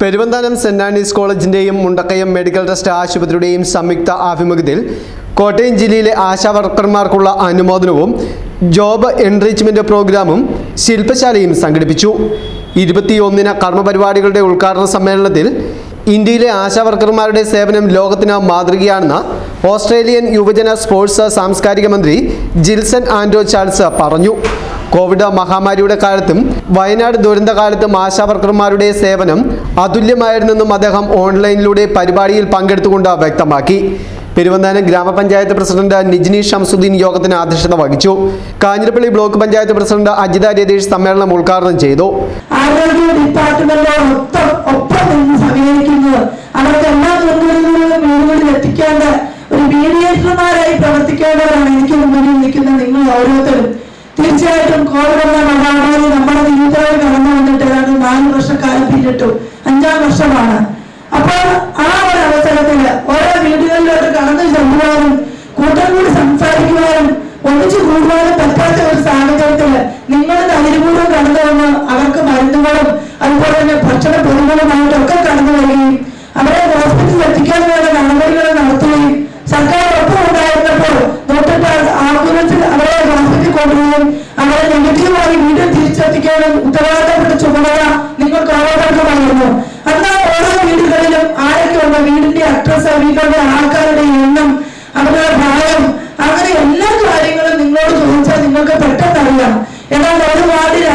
Peruvanthanam saint Antony's കോളേജിന്റെയും Mundakayam medical trust ആശുപത്രിയുടെയും സംയുക്ത ആഭിമുഖ്യത്തിൽ കോട്ടയം ജില്ലയിലെ ആശാവർക്കർമാർക്കുള്ള അനുമോദനവും ജോബ് എൻറിച്ച്മെന്റ് പ്രോഗ്രാമും ശില്പശാലയും സംഘടിപ്പിച്ചു. ഇരുപത്തിയൊന്നിന് കർമ്മപരിപാടികളുടെ ഉദ്ഘാടന സമ്മേളനത്തിൽ ഇന്ത്യയിലെ ആശാവർക്കർമാരുടെ സേവനം ലോകത്തിന് മാതൃകയാണെന്ന് ഓസ്ട്രേലിയൻ യുവജന സ്പോർട്സ് സാംസ്കാരിക മന്ത്രി ജിൽസൺ ആൻഡ്രോ ചാൾസ് പറഞ്ഞു. കോവിഡ് മഹാമാരിയുടെ കാലത്തും വയനാട് ദുരന്ത കാലത്തും ആശാ വർക്കർമാരുടെ സേവനം അതുല്യമായിരുന്നെന്നും അദ്ദേഹം ഓൺലൈനിലൂടെ പരിപാടിയിൽ പങ്കെടുത്തുകൊണ്ട് വ്യക്തമാക്കി. പെരുവന്താനം ഗ്രാമപഞ്ചായത്ത് പ്രസിഡന്റ് നിജ്നി ഷംസുദ്ദീൻ യോഗത്തിന് അധ്യക്ഷത വഹിച്ചു. കാഞ്ഞിരപ്പള്ളി ബ്ലോക്ക് പഞ്ചായത്ത് പ്രസിഡന്റ് അജിത രതീഷ് സമ്മേളനം ഉദ്ഘാടനം ചെയ്തു. ആരോഗ്യ എത്തിക്കേണ്ട ഒരു മീഡിയേറ്റർമാരായി പ്രവർത്തിക്കേണ്ടവരാണ് എനിക്ക് മുന്നിൽ നിൽക്കുന്ന നിങ്ങൾ ഓരോരുത്തരും. തീർച്ചയായിട്ടും കോവിഡ് എന്ന മഹാമാരി നമ്മുടെ ജീവിതത്തിൽ കടന്നു വന്നിട്ട് ഏതാണ്ട് നാല് വർഷക്കാലം പിന്നിട്ടു. അഞ്ചാം വർഷമാണ്. അപ്പോൾ ആ ഒരു അവസരത്തിൽ ഓരോ വീടുകളിലോട്ട് കടന്നു ചെല്ലുവാനും കൂട്ടം കൂടി സംസാരിക്കുവാനും ഒന്നിച്ചു കൂടുവാനും പറ്റാത്ത ഒരു സാഹചര്യത്തിൽ നിങ്ങൾ ധൈര്യപൂർവം കടന്നു വന്ന് തിരിച്ചെത്തിക്കാനും ഉത്തരവാദിത്തപ്പെട്ട ചുമതല നിങ്ങൾക്ക് ഓരോരുത്തർക്കുമായിരുന്നു അന്ന് ഓരോ വീടുകളിലും ആരൊക്കെ ഉണ്ട് വീടിന്റെ അഡ്രസ് വീടുകളുടെ ആൾക്കാരുടെ എണ്ണം അവരുടെ പ്രായം അങ്ങനെ എല്ലാ കാര്യങ്ങളും നിങ്ങളോട് ചോദിച്ചാൽ നിങ്ങൾക്ക് പെട്ടെന്ന് അറിയാം എന്നാൽ ഒരു വാർഡിൽ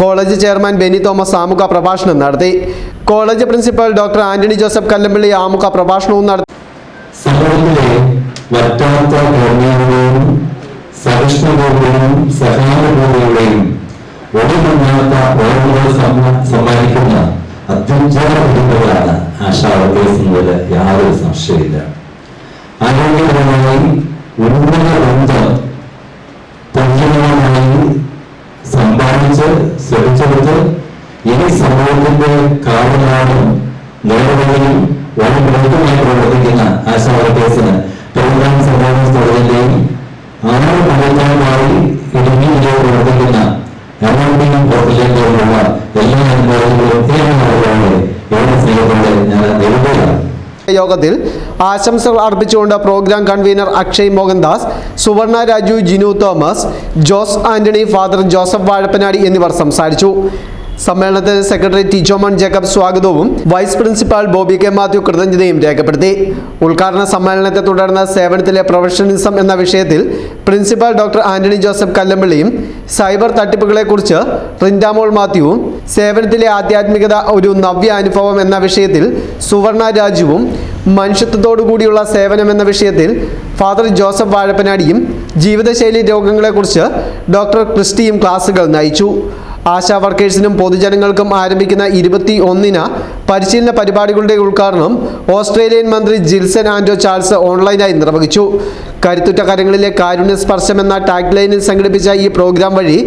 കോളേജ് ചെയർമാൻ ബെനി തോമസ് ആമുഖ പ്രഭാഷണം നടത്തി. College principal doctor Antony Joseph Kallampally ആമുഖ പ്രഭാഷണവും നടത്തി. സംശയമില്ല ആരോഗ്യപരമായി ഉന്നത ബന്ധം ഹോട്ടലിലേക്കുള്ള എല്ലാ യോഗത്തിൽ ആശംസകൾ അർപ്പിച്ചുകൊണ്ട് programme convener Akshay Mohandas Suvarna Raju Jinu Thomas Jose Antony father Joseph Vazhappanadi എന്നിവർ സംസാരിച്ചു. സമ്മേളനത്തിൽ സെക്രട്ടറി ടി ജോമൺ ജേക്കബ് സ്വാഗതവും vice principal Bobby K Mathew കൃതജ്ഞതയും രേഖപ്പെടുത്തി. ഉദ്ഘാടന സമ്മേളനത്തെ തുടർന്ന് സേവനത്തിലെ പ്രൊഫഷണലിസം എന്ന വിഷയത്തിൽ പ്രിൻസിപ്പാൾ ഡോക്ടർ ആന്റണി ജോസഫ് കല്ലമ്പള്ളിയും സൈബർ തട്ടിപ്പുകളെക്കുറിച്ച് റിൻഡാമോൾ മാത്യുവും സേവനത്തിലെ ആധ്യാത്മികത ഒരു നവ്യ അനുഭവം എന്ന വിഷയത്തിൽ സുവർണ രാജുവും മനുഷ്യത്വത്തോടുകൂടിയുള്ള സേവനം എന്ന വിഷയത്തിൽ ഫാദർ ജോസഫ് വാഴപ്പനാടിയും ജീവിതശൈലി രോഗങ്ങളെക്കുറിച്ച് ഡോക്ടർ ക്രിസ്റ്റിയും ക്ലാസുകൾ നയിച്ചു. ആശാ വർക്കേഴ്സിനും പൊതുജനങ്ങൾക്കും ആരംഭിക്കുന്ന ഇരുപത്തി ഒന്നിന് പരിശീലന പരിപാടികളുടെ ഉദ്ഘാടനം ഓസ്ട്രേലിയൻ മന്ത്രി ജിൽസൺ ആൻഡോ ചാൾസ് ഓൺലൈനായി നിർവഹിച്ചു. കരുത്തുറ്റ കരങ്ങളിലെ കാരുണ്യ സ്പർശം എന്ന ടാഗ് ലൈനിൽ സംഘടിപ്പിച്ച ഈ പ്രോഗ്രാം വഴി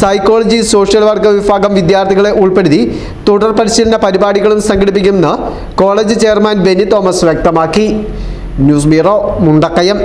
സൈക്കോളജി സോഷ്യൽ വർക്ക് വിഭാഗം വിദ്യാർത്ഥികളെ ഉൾപ്പെടുത്തി തുടർ പരിശീലന പരിപാടികളും സംഘടിപ്പിക്കുമെന്ന് കോളേജ് ചെയർമാൻ ബെന്നി തോമസ് വ്യക്തമാക്കി. News bureau Mundakayam.